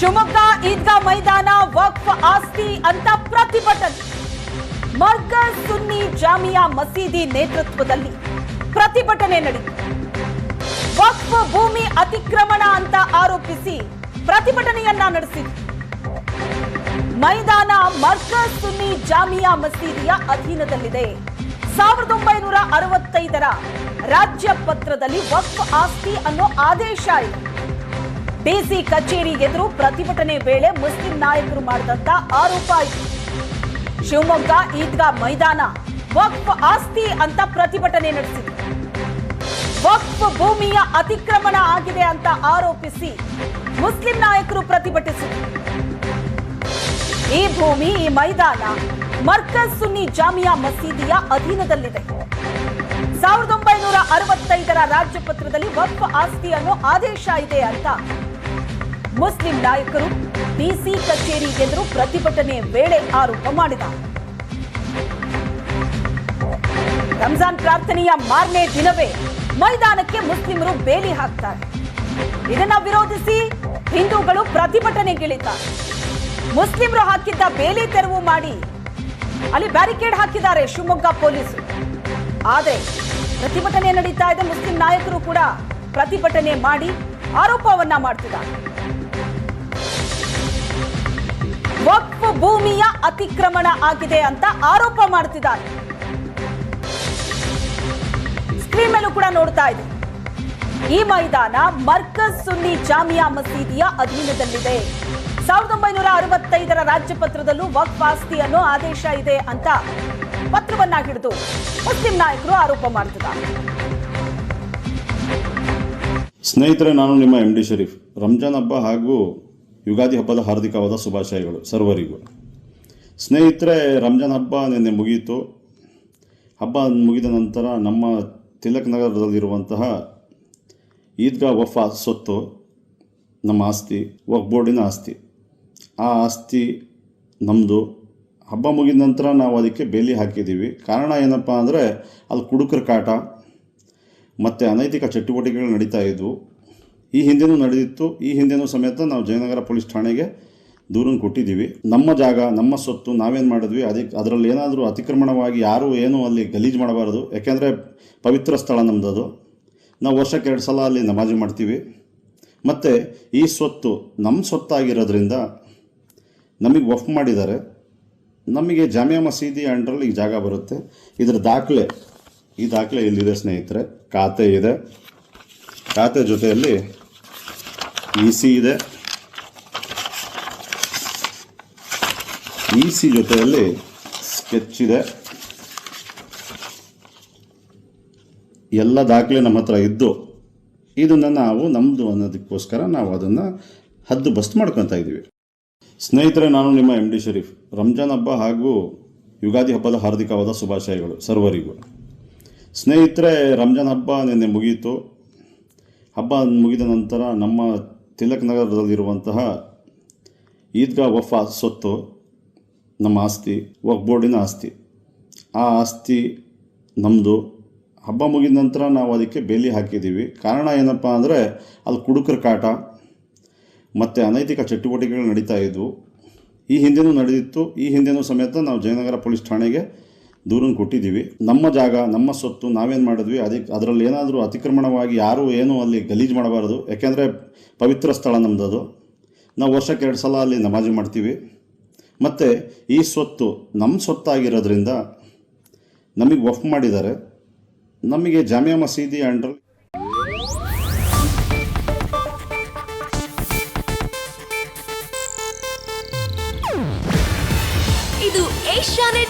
ಶಿವಮೊಗ್ಗ ಈದ್ಗಾ ಮೈದಾನ ವಕ್ಫ್ ಆಸ್ತಿ ಅಂತ ಪ್ರತಿಭಟನೆ. ಮರ್ಕಜ್ ಸುನ್ನಿ ಜಾಮಿಯಾ ಮಸೀದಿ ನೇತೃತ್ವದಲ್ಲಿ ಪ್ರತಿಭಟನೆ ನಡೆಯಿತು ವಕ್ಫ್ ಭೂಮಿ ಅತಿಕ್ರಮಣ ಅಂತ ಆರೋಪಿಸಿ ಪ್ರತಿಭಟನೆಯನ್ನ ನಡೆಸಿತು ಮೈದಾನ ಮರ್ಕಜ್ ಸುನ್ನಿ ಜಾಮಿಯಾ ಮಸೀದಿಯ ಅಧೀನದಲ್ಲಿದೆ. ಸಾವಿರದ ಒಂಬೈನೂರ ಅರವತ್ತೈದರ ರಾಜ್ಯ ಪತ್ರದಲ್ಲಿ ವಕ್ಫ್ ಆಸ್ತಿ ಅನ್ನೋ ಆದೇಶ ಇದೆ. ಡಿಸಿ ಕಚೇರಿ ಎದುರು ಪ್ರತಿಭಟನೆ ವೇಳೆ ಮುಸ್ಲಿಂ ನಾಯಕರು ಮಾಡಿದಂತ ಆರೋಪ ಶಿವಮೊಗ್ಗ ಈದ್ಗಾ ಮೈದಾನ, ವಕ್ಫ್ ಆಸ್ತಿ ಅಂತ ಪ್ರತಿಭಟನೆ ನಡೆಸಿದೆ. ವಕ್ಫ್ ಭೂಮಿಯ ಅತಿಕ್ರಮಣ ಆಗಿದೆ ಅಂತ ಆರೋಪಿಸಿ ಮುಸ್ಲಿಂ ನಾಯಕರು ಪ್ರತಿಭಟಿಸಿದರು. ಈ ಭೂಮಿ, ಈ ಮೈದಾನ ಮರ್ಕಜ್ ಸುನ್ನಿ ಜಾಮಿಯಾ ಮಸೀದಿಯ ಅಧೀನದಲ್ಲಿದೆ. ಸಾವಿರದ ಒಂಬೈನೂರ ಅರವತ್ತೈದರ ರಾಜ್ಯಪತ್ರದಲ್ಲಿ ವಕ್ಫ್ ಆಸ್ತಿ ಅನ್ನೋ ಆದೇಶ ಇದೆ ಅಂತ ಮುಸ್ಲಿಂ ನಾಯಕರು ಡಿಸಿ ಕಚೇರಿ ಎದುರು ಪ್ರತಿಭಟನೆ ವೇಳೆ ಆರೋಪ ಮಾಡಿದ. ರಂಜಾನ್ ಪ್ರಾರ್ಥನೆಯ ಮಾರನೇ ದಿನವೇ ಮೈದಾನಕ್ಕೆ ಮುಸ್ಲಿಮರು ಬೇಲಿ ಹಾಕ್ತಾರೆ. ಇದನ್ನ ವಿರೋಧಿಸಿ ಹಿಂದೂಗಳು ಪ್ರತಿಭಟನೆಗಿಳಿದ್ದಾರೆ ಮುಸ್ಲಿಮರು ಹಾಕಿದ್ದ ಬೇಲಿ ತೆರವು ಮಾಡಿ ಅಲ್ಲಿ ಬ್ಯಾರಿಕೇಡ್ ಹಾಕಿದ್ದಾರೆ ಶಿವಮೊಗ್ಗ ಪೊಲೀಸರು. ಆದರೆ ಪ್ರತಿಭಟನೆ ನಡೀತಾ ಇದೆ, ಮುಸ್ಲಿಂ ನಾಯಕರು ಕೂಡ ಪ್ರತಿಭಟನೆ ಮಾಡಿ ಆರೋಪವನ್ನ ಮಾಡ್ತಿದ್ದಾರೆ. ವಕ್ಫ್ ಭೂಮಿಯ ಅತಿಕ್ರಮಣ ಆಗಿದೆ ಅಂತ ಆರೋಪ ಮಾಡುತ್ತಿದ್ದಾರೆ. ಸ್ಕ್ರೀನ್ ಮೇಲೂ ಕೂಡ ನೋಡ್ತಾ ಇದೆ. ಈ ಮೈದಾನ ಮರ್ಕಜ್ ಸುನ್ನಿ ಜಾಮಿಯಾ ಮಸೀದಿಯ ಅಧೀನದಲ್ಲಿದೆ. ಸಾವಿರದ ಒಂಬೈನೂರ ಅರವತ್ತೈದರ ರಾಜ್ಯಪತ್ರದಲ್ಲೂ ವಕ್ಫ್ ಆಸ್ತಿ ಅನ್ನೋ ಆದೇಶ ಇದೆ ಅಂತ ಪತ್ರವನ್ನ ಹಿಡಿದು ಮುಸ್ಲಿಂ ನಾಯಕರು ಆರೋಪ ಮಾಡ್ತಿದ್ದಾರೆ ಸ್ನೇಹಿತರೆ, ನಾನು ನಿಮ್ಮ ಎಂ ಡಿ ಶರೀಫ್ ರಂಜಾನ್ ಹಬ್ಬ ಹಾಗೂ ಯುಗಾದಿ ಹಬ್ಬದ ಹಾರ್ದಿಕವಾದ ಶುಭಾಶಯಗಳು ಸರ್ವರಿಗೂ. ಸ್ನೇಹಿತರೆ, ರಂಜಾನ್ ಹಬ್ಬ ನಿನ್ನೆ ಮುಗಿಯಿತು. ಹಬ್ಬ ಮುಗಿದ ನಂತರ ನಮ್ಮ ತಿಲಕ್ ನಗರದಲ್ಲಿರುವಂತಹ ಈದ್ಗಾ ವಫಾ ಸೊತ್ತು, ನಮ್ಮ ಆಸ್ತಿ ವಕ್ ಬೋರ್ಡಿನ ಆಸ್ತಿ. ಆ ಆಸ್ತಿ ನಮ್ಮದು ಹಬ್ಬ ಮುಗಿದ ನಂತರ ನಾವು ಅದಕ್ಕೆ ಬೇಲಿ ಹಾಕಿದ್ದೀವಿ. ಕಾರಣ ಏನಪ್ಪ ಅಂದರೆ, ಅದು ಕುಡುಕರ ಕಾಟ. ಮತ್ತು ಅನೈತಿಕ ಚಟುವಟಿಕೆಗಳು ನಡೀತಾ ಇದ್ವು. ಈ ಹಿಂದೆನೂ ನಡೆದಿತ್ತು. ಈ ಹಿಂದೆನೂ ಸಮೇತ ನಾವು ಜಯನಗರ ಪೊಲೀಸ್ ಠಾಣೆಗೆ ದೂರನ್ನು ಕೊಟ್ಟಿದ್ದೀವಿ. ನಮ್ಮ ಜಾಗ, ನಮ್ಮ ಸೊತ್ತು ನಾವೇನು ಮಾಡಿದ್ವಿ? ಅದಕ್ಕೆ ಅದರಲ್ಲಿ ಏನಾದರೂ ಅತಿಕ್ರಮಣವಾಗಿ ಯಾರೂ ಏನೂ ಅಲ್ಲಿ ಗಲೀಜು ಮಾಡಬಾರ್ದು. ಯಾಕೆಂದರೆ ಪವಿತ್ರ ಸ್ಥಳ ನಮ್ಮದದು ನಾವು ವರ್ಷಕ್ಕೆ ಎರಡು ಸಲ ಅಲ್ಲಿ ನಮಾಜಿ ಮಾಡ್ತೀವಿ. ಮತ್ತು ಈ ಸ್ವತ್ತು ನಮ್ಮ ಸ್ವತ್ತಾಗಿರೋದ್ರಿಂದ ನಮಗೆ ವಫ್ ಮಾಡಿದ್ದಾರೆ. ನಮಗೆ ಜಾಮಿಯಾ ಮಸೀದಿ ಅಂಡ್ರಲ್ಲಿ ಈ ಜಾಗ ಬರುತ್ತೆ. ಇದರ ದಾಖಲೆ ಈ ದಾಖಲೆ ಇಲ್ಲಿದೆ, ಸ್ನೇಹಿತರೆ. ಖಾತೆ ಇದೆ. ಖಾತೆ ಜೊತೆಯಲ್ಲಿ ಇ ಸಿ ಇದೆ. ಇ ಸಿ ಜೊತೆಯಲ್ಲಿ ಸ್ಕೆಚ್ ಇದೆ. ಎಲ್ಲ ದಾಖಲೆ ನಮ್ಮ ಹತ್ರ ಇದ್ದು, ಇದನ್ನು ನಾವು ನಮ್ಮದು ಅನ್ನೋದಕ್ಕೋಸ್ಕರ ನಾವು ಅದನ್ನು ಹದ್ದು ಬಸ್ತ್ ಮಾಡ್ಕೊತಾ ಇದ್ದೀವಿ. ಸ್ನೇಹಿತರೆ, ನಾನು ನಿಮ್ಮ ಎಂ ಡಿ ಶರೀಫ್ ರಂಜಾನ್ ಹಬ್ಬ ಹಾಗೂ ಯುಗಾದಿ ಹಬ್ಬದ ಹಾರ್ದಿಕವಾದ ಶುಭಾಶಯಗಳು ಸರ್ವರಿಗೂ. ಸ್ನೇಹಿತರೆ, ರಂಜಾನ್ ಹಬ್ಬ ನಿನ್ನೆ ಮುಗಿಯಿತು. ಹಬ್ಬ ಮುಗಿದ ನಂತರ ನಮ್ಮ ತಿಲಕ್ ನಗರದಲ್ಲಿರುವಂತಹ ಈದ್ಗಾ ವಫಾ ಸೊತ್ತು, ನಮ್ಮ ಆಸ್ತಿ ವಕ್ ಬೋರ್ಡಿನ ಆಸ್ತಿ. ಆ ಆಸ್ತಿ ನಮ್ಮದು ಹಬ್ಬ ಮುಗಿದ ನಂತರ ನಾವು ಅದಕ್ಕೆ ಬೇಲಿ ಹಾಕಿದ್ದೀವಿ. ಕಾರಣ ಏನಪ್ಪ ಅಂದರೆ, ಅದು ಕುಡುಕರ ಕಾಟ. ಮತ್ತು ಅನೈತಿಕ ಚಟುವಟಿಕೆಗಳು ನಡೀತಾ ಇದ್ವು. ಈ ಹಿಂದೆನೂ ನಡೆದಿತ್ತು. ಈ ಹಿಂದೆನೂ ಸಮೇತ ನಾವು ಜಯನಗರ ಪೊಲೀಸ್ ಠಾಣೆಗೆ ದೂರನ್ನು ಕೊಟ್ಟಿದ್ದೀವಿ. ನಮ್ಮ ಜಾಗ, ನಮ್ಮ ಸೊತ್ತು ನಾವೇನು ಮಾಡಿದ್ವಿ ಅದಕ್ಕೆ ಅದರಲ್ಲಿ ಏನಾದರೂ ಅತಿಕ್ರಮಣವಾಗಿ ಯಾರೂ ಏನೂ ಅಲ್ಲಿ ಗಲೀಜು ಮಾಡಬಾರ್ದು. ಯಾಕೆಂದರೆ ಪವಿತ್ರ ಸ್ಥಳ ನಮ್ಮದದು ನಾವು ವರ್ಷಕ್ಕೆ ಎರಡು ಸಲ ಅಲ್ಲಿ ನಮಾಜಿ ಮಾಡ್ತೀವಿ. ಮತ್ತು ಈ ಸ್ವತ್ತು ನಮ್ಮ ಸ್ವತ್ತಾಗಿರೋದ್ರಿಂದ ನಮಗೆ ವಫ್ ಮಾಡಿದ್ದಾರೆ. ನಮಗೆ ಜಾಮಿಯಾ ಮಸೀದಿ ಅಂಡರ್ ಇದು ಏಷ್ಯಾನೆಟ್